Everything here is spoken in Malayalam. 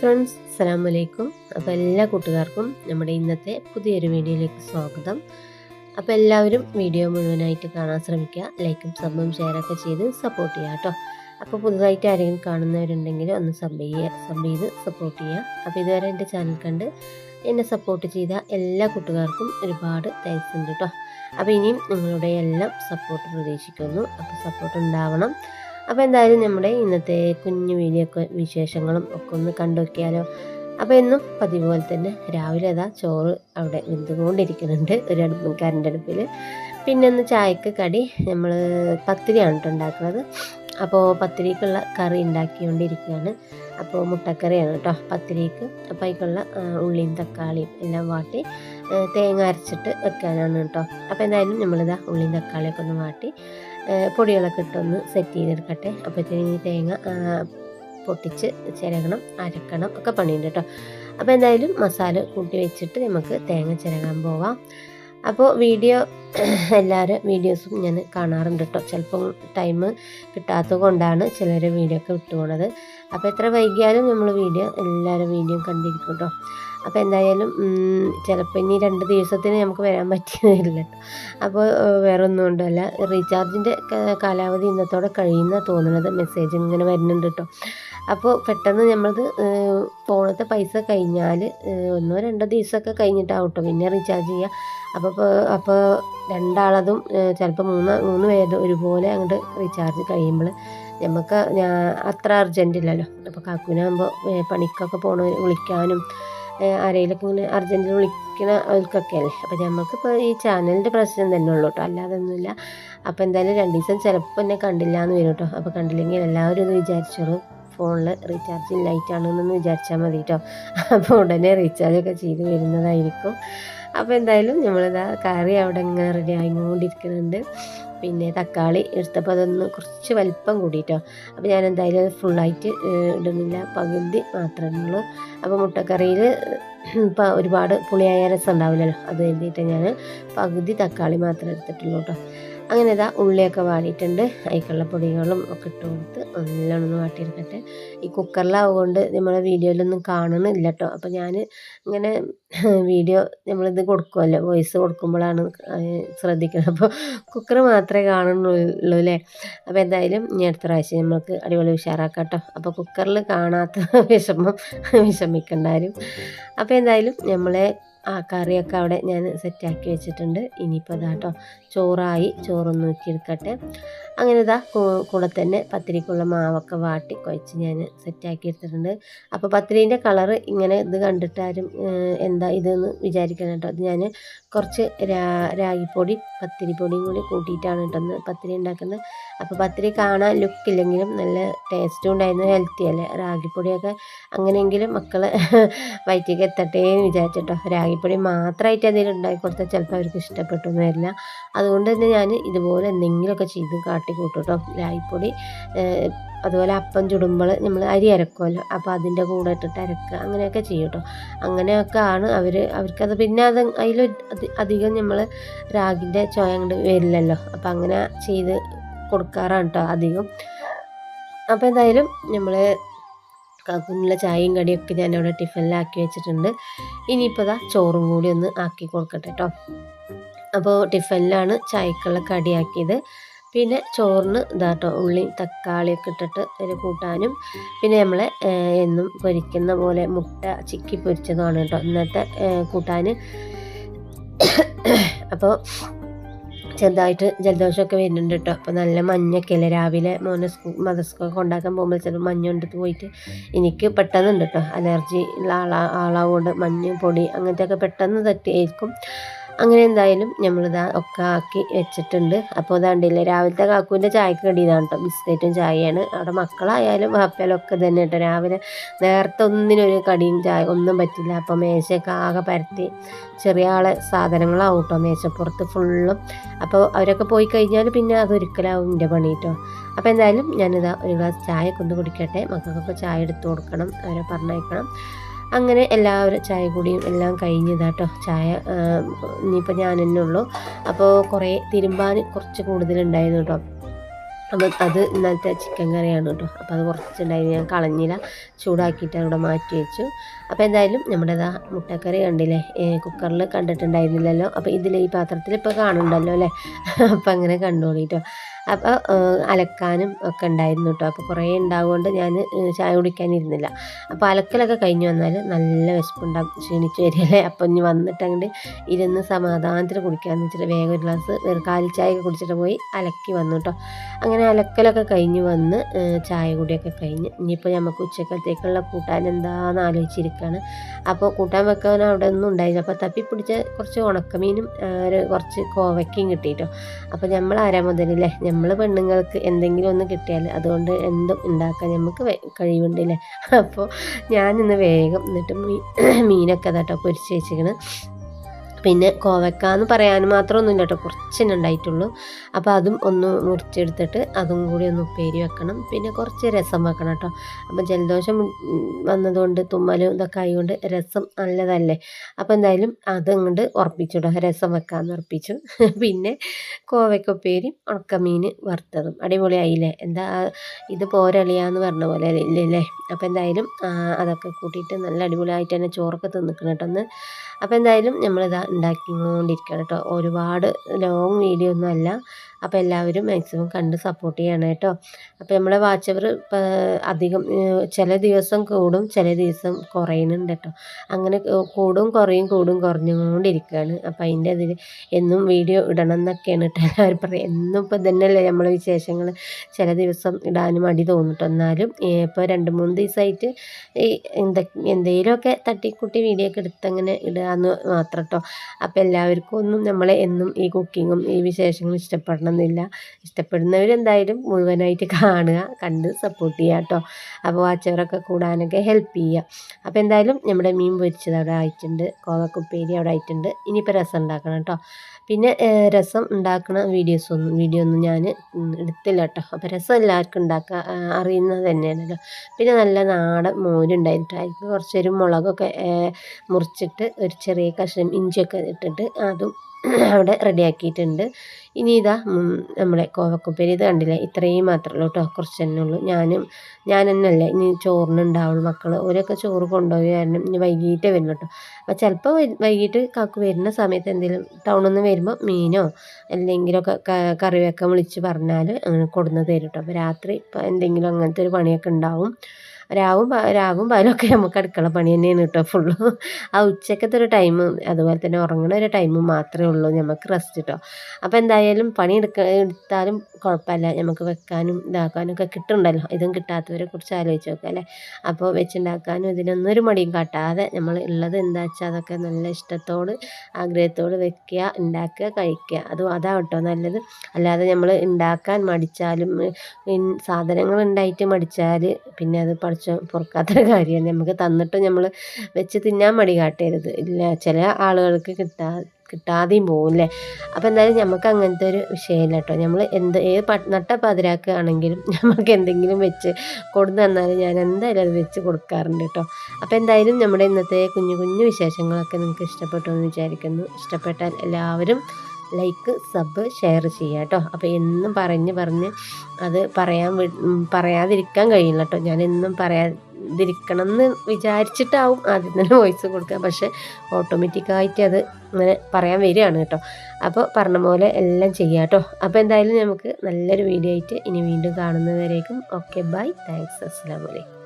ഫ്രണ്ട്സ് അസ്സാം വലൈക്കും അപ്പോൾ എല്ലാ കൂട്ടുകാർക്കും നമ്മുടെ ഇന്നത്തെ പുതിയൊരു വീഡിയോയിലേക്ക് സ്വാഗതം. അപ്പോൾ എല്ലാവരും വീഡിയോ മുഴുവനായിട്ട് കാണാൻ ശ്രമിക്കുക. ലൈക്കും സബും ഷെയറൊക്കെ ചെയ്ത് സപ്പോർട്ട് ചെയ്യുക കേട്ടോ. അപ്പോൾ പുതുതായിട്ട് ആരെങ്കിലും കാണുന്നവരുണ്ടെങ്കിൽ ഒന്ന് സബ് ചെയ്യുക സബ് ചെയ്ത് സപ്പോർട്ട് ചെയ്യുക. അപ്പോൾ ഇതുവരെ എന്റെ ചാനൽ കണ്ട് എന്നെ സപ്പോർട്ട് ചെയ്ത എല്ലാ കൂട്ടുകാർക്കും ഒരുപാട് താങ്ക്സ് ഉണ്ട് കേട്ടോ. അപ്പോൾ ഇനിയും നിങ്ങളുടെ എല്ലാം സപ്പോർട്ട് പ്രതീക്ഷിക്കുന്നു. അപ്പോൾ സപ്പോർട്ട് ഉണ്ടാവണം. അപ്പോൾ എന്തായാലും നമ്മുടെ ഇന്നത്തെ കുഞ്ഞു വീഡിയോ വിശേഷങ്ങളും ഒക്കെ ഒന്ന് കണ്ടുനോക്കിയാലോ? അപ്പോൾ എന്നും പതിവ് പോലെ തന്നെ രാവിലെ അതാ ചോറ് അവിടെ വെന്തുകൊണ്ടിരിക്കുന്നുണ്ട് ഒരു അടുപ്പ് അടുപ്പിൽ പിന്നെ ഒന്ന് ചായക്ക് കടി നമ്മൾ പത്തിരിയാണ് കേട്ടോ ഉണ്ടാക്കുന്നത്. അപ്പോൾ പത്തിരിക്കുള്ള കറി ഉണ്ടാക്കിക്കൊണ്ടിരിക്കുകയാണ്. അപ്പോൾ മുട്ടക്കറിയാണ് കേട്ടോ പത്തിരിക്ക്. അപ്പോൾ അതിക്കുള്ള ഉള്ളിയും തക്കാളിയും എല്ലാം വാട്ടി തേങ്ങ അരച്ചിട്ട് വെക്കാനാണ് കേട്ടോ. അപ്പോൾ എന്തായാലും നമ്മളിതാ ഉള്ളിയും തക്കാളിയൊക്കെ ഒന്ന് വാട്ടി പൊടികളൊക്കെ ഇട്ടൊന്ന് സെറ്റ് ചെയ്തെടുക്കട്ടെ. അപ്പോഴത്തേന് തേങ്ങ പൊട്ടിച്ച് ചിരകണം അരക്കണം ഒക്കെ പണിയുണ്ട് കേട്ടോ. അപ്പോൾ എന്തായാലും മസാല കൂട്ടി വെച്ചിട്ട് നമുക്ക് തേങ്ങ ചിരകാൻ പോവാം. അപ്പോൾ വീഡിയോ എല്ലാവരും വീഡിയോസും ഞാൻ കാണാറുണ്ട് കേട്ടോ ചിലപ്പോൾ ടൈം കിട്ടാത്തത് കൊണ്ടാണ് ചിലർ വീഡിയോ ഒക്കെ വിട്ടുപോണത് അപ്പോൾ എത്ര വൈകിയാലും നമ്മൾ വീഡിയോ എല്ലാവരും വീഡിയോ കണ്ടിരിക്കും കേട്ടോ അപ്പോൾ എന്തായാലും ചിലപ്പോൾ ഇനി രണ്ട് ദിവസത്തിന് നമുക്ക് വരാൻ പറ്റിയതില്ല അപ്പോൾ വേറെ ഒന്നും ഉണ്ടല്ല റീചാർജിന്റെ കാലാവധി ഇന്നത്തോടെ കഴിയുന്ന തോന്നുന്നത് മെസ്സേജ് ഇങ്ങനെ വരുന്നുണ്ട് കേട്ടോ അപ്പോൾ പെട്ടെന്ന് നമ്മളത് ഫോണത്തെ പൈസ കഴിഞ്ഞാൽ ഒന്നോ രണ്ടോ ദിവസമൊക്കെ കഴിഞ്ഞിട്ടാവും കേട്ടോ പിന്നെ റീചാർജ് ചെയ്യുക അപ്പോൾ അപ്പോൾ രണ്ടാളതും ചിലപ്പോൾ മൂന്ന് മൂന്ന് പേര് ഒരുപോലെ അങ്ങോട്ട് റീചാർജ് കഴിയുമ്പോൾ നമുക്ക് അത്ര അർജന്റ് ഇല്ലല്ലോ. അപ്പോൾ കാക്കുവിനാകുമ്പോൾ പണിക്കൊക്കെ പോണ വിളിക്കാനും ആരെങ്കിലൊക്കെ ഇങ്ങനെ അർജന്റിൽ വിളിക്കണ അവർക്കൊക്കെ അല്ലേ? അപ്പോൾ നമുക്കിപ്പോൾ ഈ ചാനലിന്റെ പ്രശ്നം തന്നെ ഉള്ളൂ കേട്ടോ അല്ലാതെ ഒന്നുമില്ല അപ്പോൾ എന്തായാലും രണ്ട് ദിവസം ചിലപ്പോൾ എന്നെ കണ്ടില്ല എന്ന് വരും കേട്ടോ അപ്പോൾ കണ്ടില്ലെങ്കിൽ എല്ലാവരും ഇത് വിചാരിച്ചോളൂ. ഫോണിൽ റീചാർജ് ലൈറ്റാണെന്നൊന്ന് വിചാരിച്ചാൽ മതി കേട്ടോ അപ്പോൾ ഉടനെ റീചാർജ് ഒക്കെ ചെയ്ത് വരുന്നതായിരിക്കും. അപ്പോൾ എന്തായാലും നമ്മളിതാ കറി അവിടെ ഇങ്ങനെ റെഡി ആയിക്കൊണ്ടിരിക്കുന്നുണ്ട്. പിന്നെ തക്കാളി എടുത്തപ്പോൾ അതൊന്ന് കുറച്ച് വലിപ്പം കൂടിയിട്ടോ അപ്പോൾ ഞാൻ എന്തായാലും ഫുള്ളായിട്ട് ഇടുന്നില്ല. പകുതി മാത്രമേ ഉള്ളൂ. അപ്പോൾ മുട്ടക്കറിയിൽ ഇപ്പം ഒരുപാട് പുളിയായ രസം ഉണ്ടാവില്ലല്ലോ. അത് കഴിഞ്ഞിട്ട് ഞാൻ പകുതി തക്കാളി മാത്രമേ എടുത്തിട്ടുള്ളൂ കേട്ടോ അങ്ങനെ ഇതാ ഉള്ളിയൊക്കെ വാടിയിട്ടുണ്ട്. അതിക്കുള്ള പൊടികളും ഒക്കെ ഇട്ട് കൊടുത്ത് നല്ലോണം ഒന്ന് വാട്ടിയെടുക്കട്ടെ. ഈ കുക്കറിലാവുകൊണ്ട് നമ്മളെ വീഡിയോയിലൊന്നും കാണുന്നില്ല കേട്ടോ അപ്പോൾ ഞാൻ ഇങ്ങനെ വീഡിയോ നമ്മളിത് കൊടുക്കുമല്ലോ വോയിസ് കൊടുക്കുമ്പോഴാണ് ശ്രദ്ധിക്കുന്നത് അപ്പോൾ കുക്കർ മാത്രമേ കാണുന്നുള്ളൂ അല്ലേ? അപ്പോൾ എന്തായാലും ഇനി അടുത്ത പ്രാവശ്യം നമുക്ക് അടിപൊളി ഉഷാറാക്കാം കേട്ടോ അപ്പോൾ കുക്കറിൽ കാണാത്ത വിഷമം വിഷമിക്കണ്ടാരും അപ്പോൾ എന്തായാലും നമ്മളെ ആ കറിയൊക്കെ അവിടെ ഞാൻ സെറ്റാക്കി വെച്ചിട്ടുണ്ട്. ഇനിയിപ്പോൾ അതാട്ടോ ചോറായി ചോറൊന്ന് ഊറ്റിയെടുക്കട്ടെ. അങ്ങനെ ഇതാ കൂടെ തന്നെ പത്തിരിക്കുള്ള മാവൊക്കെ വാട്ടി കുഴച്ച് ഞാൻ സെറ്റാക്കി എടുത്തിട്ടുണ്ട്. അപ്പോൾ പത്തിരീന്റെ കളറ് ഇങ്ങനെ ഇത് കണ്ടിട്ടാരും എന്താ ഇതെന്ന് വിചാരിക്കണം കേട്ടോ അത് ഞാൻ കുറച്ച് രാ രാഗിപ്പൊടി പത്തിരിപ്പൊടിയും കൂടി കൂട്ടിയിട്ടാണ് കേട്ടോ പത്തിരി ഉണ്ടാക്കുന്നത്. അപ്പോൾ പത്തിരി കാണാൻ ലുക്കില്ലെങ്കിലും നല്ല ടേസ്റ്റും ഉണ്ടായിരുന്നു ഹെൽത്തി അല്ലേ? റാഗിപ്പൊടിയൊക്കെ അങ്ങനെയെങ്കിലും മക്കൾ വയറ്റിലേക്ക് എത്തട്ടെ എന്ന് വിചാരിച്ചിട്ടോ രാഗിപ്പൊടി മാത്രമായിട്ട് എന്തെങ്കിലും ഉണ്ടാക്കി കൊടുത്താൽ ചിലപ്പോൾ അവർക്ക് ഇഷ്ടപ്പെട്ടൊന്നും വരില്ല. അതുകൊണ്ട് തന്നെ ഞാൻ ഇതുപോലെ എന്തെങ്കിലുമൊക്കെ ചെയ്ത് കാട്ടി കൂട്ടും കേട്ടോ രാഗിപ്പൊടി അതുപോലെ അപ്പം ചുടുമ്പോൾ നമ്മൾ അരി അരക്കുമല്ലോ അപ്പോൾ അതിന്റെ കൂടെ ഇട്ടിട്ട് അരക്കുക അങ്ങനെയൊക്കെ ചെയ്യും കേട്ടോ അങ്ങനെയൊക്കെ ആണ് അവർ അവർക്കത് പിന്നെ അത് അതിൽ അധികം നമ്മൾ രാഗിന്റെ ചോയ അങ്ങോട്ട് വരില്ലല്ലോ. അപ്പം അങ്ങനെ ചെയ്ത് കൊടുക്കാറാണ് കേട്ടോ അധികം. അപ്പോൾ എന്തായാലും നമ്മൾ കാക്കുന്നുള്ള ചായയും കടിയൊക്കെ ഞാൻ അവിടെ ടിഫിനിലാക്കി വെച്ചിട്ടുണ്ട്. ഇനിയിപ്പോൾ ദാ ചോറും കൂടി ഒന്ന് ആക്കി കൊടുക്കട്ടെ കേട്ടോ അപ്പോൾ ടിഫനിലാണ് ചായക്കുള്ള കടിയാക്കിയത്. പിന്നെ ചോറിന് ഇതാട്ടോ ഉള്ളി തക്കാളിയൊക്കെ ഇട്ടിട്ട് ഒരു കൂട്ടാനും. പിന്നെ നമ്മൾ എന്നും പൊരിക്കുന്ന പോലെ മുട്ട ചിക്കി പൊരിച്ചതുമാണ് കേട്ടോ ഇന്നത്തെ കൂട്ടാൻ അപ്പോൾ ചെറുതായിട്ട് ജലദോഷമൊക്കെ വരുന്നുണ്ട് കേട്ടോ. അപ്പോൾ നല്ല മഞ്ഞൊക്കെ അല്ലേ? രാവിലെ മോനെ സ്കൂ മദർസ്കൊക്കെ ഉണ്ടാക്കാൻ പോകുമ്പോൾ ചിലപ്പോൾ മഞ്ഞ കൊണ്ടിട്ട് പോയിട്ട് എനിക്ക് പെട്ടെന്നുണ്ട് കേട്ടോ. അലർജി ഉള്ള ആളാ ആളാവുകൊണ്ട് മഞ്ഞ് പൊടി അങ്ങനത്തെയൊക്കെ പെട്ടെന്ന് തട്ടിയായിരിക്കും അങ്ങനെ എന്തായാലും നമ്മളിതാ ഒക്കെ ആക്കി വെച്ചിട്ടുണ്ട്. അപ്പോൾ ഇതാണ്ടില്ലേ രാവിലത്തെ കാക്കുവിന്റെ ചായക്ക് വേണ്ടി ഇതാണ് കേട്ടോ ബിസ്ക്കറ്റും ചായയാണ്. അവിടെ മക്കളായാലും വാപ്പയാലും ഒക്കെ തന്നെ കേട്ടോ രാവിലെ നേരത്തെ ഒന്നിനൊരു കടിയും ചായ ഒന്നും പറ്റില്ല. അപ്പോൾ മേശയൊക്കെ ആകെ പരത്തി ചെറിയ ആളെ സാധനങ്ങളാവും കേട്ടോ മേശപ്പുറത്ത് ഫുള്ളും. അപ്പോൾ അവരൊക്കെ പോയി കഴിഞ്ഞാൽ പിന്നെ അതൊരിക്കലാവും എന്റെ പണി കേട്ടോ അപ്പോൾ എന്തായാലും ഞാനിതാ ഒരു ഗ്ലാസ് ചായ കൊണ്ട് കുടിക്കട്ടെ. മക്കൾക്കൊക്കെ ചായ എടുത്തു കൊടുക്കണം. അവരെ പറഞ്ഞയക്കണം. അങ്ങനെ എല്ലാവരും ചായ കുടിയും എല്ലാം കഴിഞ്ഞതാട്ടോ ചായ ഇനിയിപ്പോൾ ഞാൻ തന്നെ ഉള്ളൂ. അപ്പോൾ കുറേ തിരുമ്പാൻ കുറച്ച് കൂടുതലുണ്ടായിരുന്നു കേട്ടോ അപ്പോൾ അത് ഇന്നത്തെ ചിക്കൻ കറിയാണ് കേട്ടോ അപ്പോൾ അത് കുറച്ചുണ്ടായിരുന്നു. ഞാൻ കളഞ്ഞില്ല. ചൂടാക്കിയിട്ട് അവിടെ മാറ്റി വെച്ചു. അപ്പോൾ എന്തായാലും നമ്മുടെ ഇതാ മുട്ടക്കറി കണ്ടില്ലേ? കുക്കറിൽ കണ്ടിട്ടുണ്ടായിരുന്നില്ലല്ലോ. അപ്പോൾ ഇതിൽ ഈ പാത്രത്തിൽ ഇപ്പോൾ കാണുന്നുണ്ടല്ലോ അല്ലേ? അപ്പം അങ്ങനെ കണ്ടോളിട്ടോ അപ്പോൾ അലക്കാനും ഒക്കെ ഉണ്ടായിരുന്നു കേട്ടോ അപ്പോൾ കുറേ ഉണ്ടാവുകൊണ്ട് ഞാൻ ചായ കുടിക്കാനിരുന്നില്ല. അപ്പോൾ അലക്കലൊക്കെ കഴിഞ്ഞ് വന്നാൽ നല്ല വിശപ്പുണ്ടാകും ക്ഷീണിച്ച് വരികയല്ലേ? അപ്പോൾ ഇനി വന്നിട്ട് അങ്ങോട്ട് ഇരുന്ന് സമാധാനത്തിൽ കുടിക്കാമെന്ന് വെച്ചിട്ട് വേഗം ഒരു ഗ്ലാസ് വേറെ കാലി ചായ കുടിച്ചിട്ട് പോയി അലക്കി വന്നു കേട്ടോ അങ്ങനെ അലക്കലൊക്കെ കഴിഞ്ഞ് വന്ന് ചായ കുടിയൊക്കെ കഴിഞ്ഞ്. ഇനിയിപ്പോൾ നമുക്ക് ഉച്ചക്കത്തേക്കുള്ള കൂട്ടാൻ എന്താണെന്ന് ആലോചിച്ചിരിക്കുകയാണ് അപ്പോൾ കൂട്ടാൻ വെക്കാൻ അവിടെ ഒന്നും ഉണ്ടായില്ല. അപ്പോൾ തപ്പിപ്പിടിച്ച കുറച്ച് ഉണക്കമീനും ഒരു കുറച്ച് കോവയ്ക്കും കിട്ടിയിട്ടോ അപ്പോൾ നമ്മൾ ആരാ മുതലല്ലേ നമ്മൾ പെണ്ണുങ്ങൾക്ക് എന്തെങ്കിലും ഒന്ന് കിട്ടിയാൽ അതുകൊണ്ട് എന്തും ഉണ്ടാക്കാൻ നമുക്ക് കഴിവുണ്ടല്ലേ? അപ്പോൾ ഞാനിന്ന് വേഗം എന്നിട്ട് മീ മീനൊക്കെ അതാട്ടോ പൊരിച്ച് വെച്ചിരിക്കണം. പിന്നെ കോവക്ക എന്ന് പറയാൻ മാത്രമൊന്നുമില്ല കേട്ടോ കുറച്ചെന്നെ ഉണ്ടായിട്ടുള്ളൂ. അപ്പോൾ അതും ഒന്ന് മുറിച്ചെടുത്തിട്ട് അതും കൂടി ഒന്ന് ഉപ്പേരി വെക്കണം. പിന്നെ കുറച്ച് രസം വെക്കണം കേട്ടോ അപ്പോൾ ജലദോഷം വന്നതുകൊണ്ട് തുമ്മലും ഇതൊക്കെ ആയതുകൊണ്ട് രസം നല്ലതല്ലേ. അപ്പോൾ എന്തായാലും അതങ്ങോട്ട് ഉറപ്പിച്ചു കേട്ടോ രസം വെക്കാമെന്ന് ഉറപ്പിച്ചു പിന്നെ കോവയ്ക്ക ഉപ്പേരി ഉണക്കമീൻ വറുത്തതും. അടിപൊളിയായില്ലേ? എന്താ ഇത് പോരളിയാന്ന് പറഞ്ഞ പോലെ ഇല്ലല്ലേ അപ്പോൾ എന്തായാലും അതൊക്കെ കൂട്ടിയിട്ട് നല്ല അടിപൊളിയായിട്ട് തന്നെ ചോറൊക്കെ തിന്നിക്കണം കേട്ടോ ഒന്ന് അപ്പോൾ എന്തായാലും നമ്മളിതാ ഉണ്ടാക്കിക്കൊണ്ടിരിക്കുകയാണ് കേട്ടോ. ഒരുപാട് ലോങ്ങ് വീഡിയോ ഒന്നും അല്ല. അപ്പോൾ എല്ലാവരും മാക്സിമം കണ്ട് സപ്പോർട്ട് ചെയ്യണം കേട്ടോ. അപ്പോൾ നമ്മളെ വാച്ച് അവർ അധികം ചില ദിവസം കൂടും ചില ദിവസം കുറയുന്നുണ്ട് കേട്ടോ. അങ്ങനെ കൂടും കുറയും കൂടും കുറഞ്ഞുകൊണ്ടിരിക്കുകയാണ്. അപ്പോൾ അതിന്റെ അതിൽ എന്നും വീഡിയോ ഇടണം എന്നൊക്കെയാണ് കേട്ടോ എല്ലാവരും പറയും എന്നും ഇപ്പോൾ തന്നെയല്ലേ നമ്മളെ വിശേഷങ്ങൾ. ചില ദിവസം ഇടാനും മടി തോന്നിട്ട്. എന്നാലും ഇപ്പോൾ രണ്ട് മൂന്ന് ദിവസമായിട്ട് ഈ എന്തൊക്കെ എന്തെങ്കിലുമൊക്കെ തട്ടിക്കുട്ടി വീഡിയോ ഒക്കെ എടുത്ത് അങ്ങനെ ഇടുക എന്ന് മാത്രം കേട്ടോ. അപ്പോൾ എല്ലാവർക്കും ഒന്നും നമ്മളെ എന്നും ഈ കുക്കിങ്ങും ഈ വിശേഷങ്ങളും ഇഷ്ടപ്പെടണം എന്നില്ല ഇഷ്ടപ്പെടുന്നവരെന്തായാലും മുഴുവനായിട്ട് കാണുക കണ്ട് സപ്പോർട്ട് ചെയ്യുക കേട്ടോ അപ്പോൾ വാച്ചവരൊക്കെ കൂടാനൊക്കെ ഹെൽപ്പ് ചെയ്യുക. അപ്പോൾ എന്തായാലും നമ്മുടെ മീൻ പൊരിച്ചത് അവിടെ ആയിട്ടുണ്ട്. കോവക്കുപ്പേരി അവിടെ ആയിട്ടുണ്ട്. ഇനിയിപ്പോൾ രസം ഉണ്ടാക്കണം കേട്ടോ പിന്നെ രസം ഉണ്ടാക്കുന്ന വീഡിയോസ് ഒന്നും വീഡിയോ ഒന്നും ഞാൻ എടുത്തില്ല കേട്ടോ അപ്പോൾ രസം എല്ലാവർക്കും ഉണ്ടാക്കുക അറിയുന്നത് തന്നെയാണല്ലോ പിന്നെ നല്ല നാടൻ മോരുണ്ടായിട്ട് അതിൽ കുറച്ചൊരു മുളകൊക്കെ മുറിച്ചിട്ട് ഒരു ചെറിയ കഷ്ണം ഇഞ്ചിയൊക്കെ ഇട്ടിട്ട് അതും അവിടെ റെഡിയാക്കിയിട്ടുണ്ട്. ഇനി ഇതാ നമ്മുടെ കോവക്കുപ്പേരി ഇത് കണ്ടില്ലേ? ഇത്രയും മാത്രമേ ഉള്ളൂ കേട്ടോ കുറച്ച് തന്നെ ഉള്ളൂ. ഞാനും ഞാൻ തന്നെയല്ലേ ഇനി ചോറിനുണ്ടാവുള്ളൂ മക്കൾ ഓരൊക്കെ ചോറ് കൊണ്ടുപോയി ഇനി വൈകിട്ടേ വരുള്ളൂ കേട്ടോ അപ്പോൾ ചിലപ്പോൾ വൈകിട്ട് കാക്ക് വരുന്ന സമയത്ത് എന്തെങ്കിലും ടൗണിൽ നിന്ന് വരുമ്പോൾ മീനോ എന്തെങ്കിലുമൊക്കെ കറി വെക്കാൻ വിളിച്ച് പറഞ്ഞാൽ അങ്ങനെ കൊടുന്ന് തരും കേട്ടോ അപ്പോൾ രാത്രി എന്തെങ്കിലും അങ്ങനത്തെ ഒരു പണിയൊക്കെ ഉണ്ടാവും. രാവും രാവും പകലൊക്കെ നമുക്ക് അടുക്കള പണി തന്നെയാണ് കേട്ടോ ഫുള്ള് ആ ഉച്ചക്കത്തെ ഒരു ടൈം അതുപോലെ തന്നെ ഉറങ്ങണ ഒരു ടൈം മാത്രമേ ഉള്ളൂ. നമുക്ക് റെസ്റ്റ് കേട്ടോ അപ്പോൾ എന്തായാലും പണി എടുക്ക എടുത്താലും കുഴപ്പമില്ല നമുക്ക് വെക്കാനും ഇതാക്കാനും ഒക്കെ കിട്ടുന്നുണ്ടല്ലോ. ഇതും കിട്ടാത്തവരെ കുറിച്ച് ആലോചിച്ച് നോക്കുക അല്ലേ? അപ്പോൾ വെച്ചുണ്ടാക്കാനും ഇതിനൊന്നും ഒരു മടിയും കാട്ടാതെ നമ്മൾ ഉള്ളത് എന്താ വെച്ചാൽ അതൊക്കെ നല്ല ഇഷ്ടത്തോട് ആഗ്രഹത്തോട് വെക്കുക ഉണ്ടാക്കുക കഴിക്കുക. അതും അതാ കേട്ടോ നല്ലത്. അല്ലാതെ നമ്മൾ ഉണ്ടാക്കാൻ മടിച്ചാലും സാധനങ്ങൾ ഉണ്ടായിട്ട് മടിച്ചാൽ പിന്നെ അത് പഠിച്ച കുറച്ച് പൊറുക്കാത്തൊരു കാര്യമാണ്. നമുക്ക് തന്നിട്ട് നമ്മൾ വെച്ച് തിന്നാൻ മടി കാട്ടരുത്. ഇല്ല ചില ആളുകൾക്ക് കിട്ടാ കിട്ടാതെയും പോകും അല്ലേ അപ്പോൾ എന്തായാലും നമുക്ക് അങ്ങനത്തെ ഒരു വിഷയമില്ല കേട്ടോ നമ്മൾ എന്ത് ഏത് പ നട്ട പതിരാക്കുകയാണെങ്കിലും നമുക്ക് എന്തെങ്കിലും വെച്ച് കൊടുത്തു തന്നാലും ഞാൻ എന്തായാലും അത് വെച്ച് കൊടുക്കാറുണ്ട് കേട്ടോ അപ്പോൾ എന്തായാലും നമ്മുടെ ഇന്നത്തെ കുഞ്ഞു കുഞ്ഞു വിശേഷങ്ങളൊക്കെ നിങ്ങൾക്ക് ഇഷ്ടപ്പെട്ടു എന്ന് വിചാരിക്കുന്നു. ഇഷ്ടപ്പെട്ടാൽ എല്ലാവരും ലൈക്ക് സബ് ഷെയർ ചെയ്യുക കേട്ടോ. അപ്പോൾ എന്നും പറഞ്ഞ് പറഞ്ഞ് അത് പറയാൻ പറയാതിരിക്കാൻ കഴിയില്ല കേട്ടോ. ഞാൻ എന്നും പറയാതിരിക്കണം എന്ന് വിചാരിച്ചിട്ടാവും ആദ്യം തന്നെ വോയിസ് കൊടുക്കുക. പക്ഷേ ഓട്ടോമാറ്റിക്കായിട്ട് അത് അങ്ങനെ പറയാൻ വരികയാണ് കേട്ടോ. അപ്പോൾ പറഞ്ഞ പോലെ എല്ലാം ചെയ്യാം കേട്ടോ. അപ്പോൾ എന്തായാലും നമുക്ക് നല്ലൊരു വീഡിയോ ആയിട്ട് ഇനി വീണ്ടും കാണുന്നവരേക്കും. ഓക്കെ ബൈ താങ്ക്സ് അസ്സാം വലൈക്കും